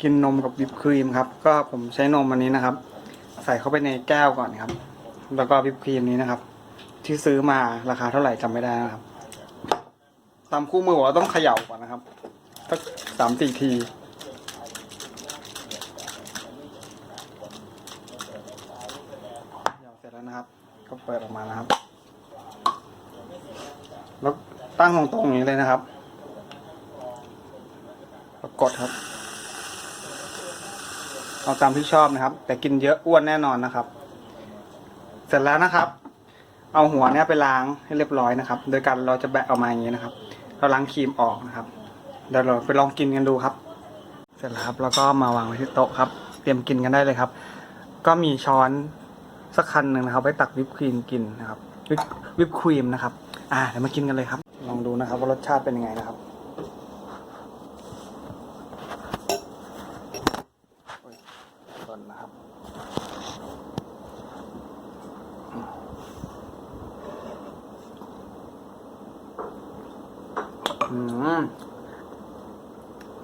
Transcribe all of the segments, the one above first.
กินนมกับวิปครีมครับ ก็ผมใช้นมอันนี้นะครับ ใส่เข้าไปในแก้วก่อนครับ แล้วก็วิปครีมนี้นะครับ ที่ซื้อมาราคาเท่าไหร่จำไม่ได้นะครับ ตามคู่มือบอกว่าต้องเขย่าก่อนนะครับสักสามสี่ทีเขย่าเสร็จแล้วนะครับ ก็เปิดออกมานะครับ แล้วตั้งตรงๆอย่างนี้เลยนะครับแล้วกดครับ เอาตามที่ชอบนะครับ แต่กินเยอะอ้วนแน่นอนนะครับ เสร็จแล้วนะครับ เอาหัวเนี้ยไปล้างให้เรียบร้อยนะครับ โดยการเราจะแบะออกมาอย่างนี้นะครับ เราล้างครีมออกนะครับเดี๋ยวเราไปลองกินกันดูครับ เสร็จแล้วครับแล้วก็มาวางไว้ที่โต๊ะครับ เตรียมกินกันได้เลยครับ ก็มีช้อนสักคันหนึ่งนะครับไว้ตักวิปครีมกินนะครับวิปวิปครีมนะครับ อ่าเดี๋ยวมากินกันเลยครับ ลองดูนะครับว่ารสชาติเป็นยังไงนะครับโอ้ยก่อ นะครับ อืม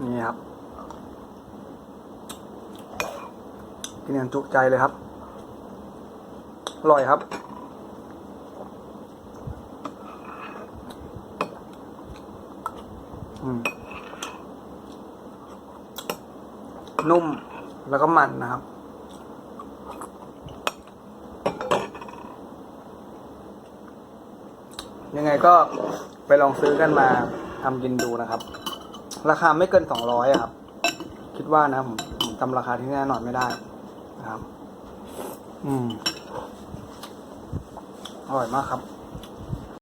นี่ครับ กินอย่างจุใจเลยครับ อร่อยครับอืมนุ่มแล้วก็มันนะครับ ยังไงก็ไปลองซื้อกันมาทำกินดูนะครับ ราคาไม่เกินสองร้อยครับ คิดว่านะผมผมจำราคาที่แน่นอนไม่ได้นะครับ อืมอร่อยมากครับ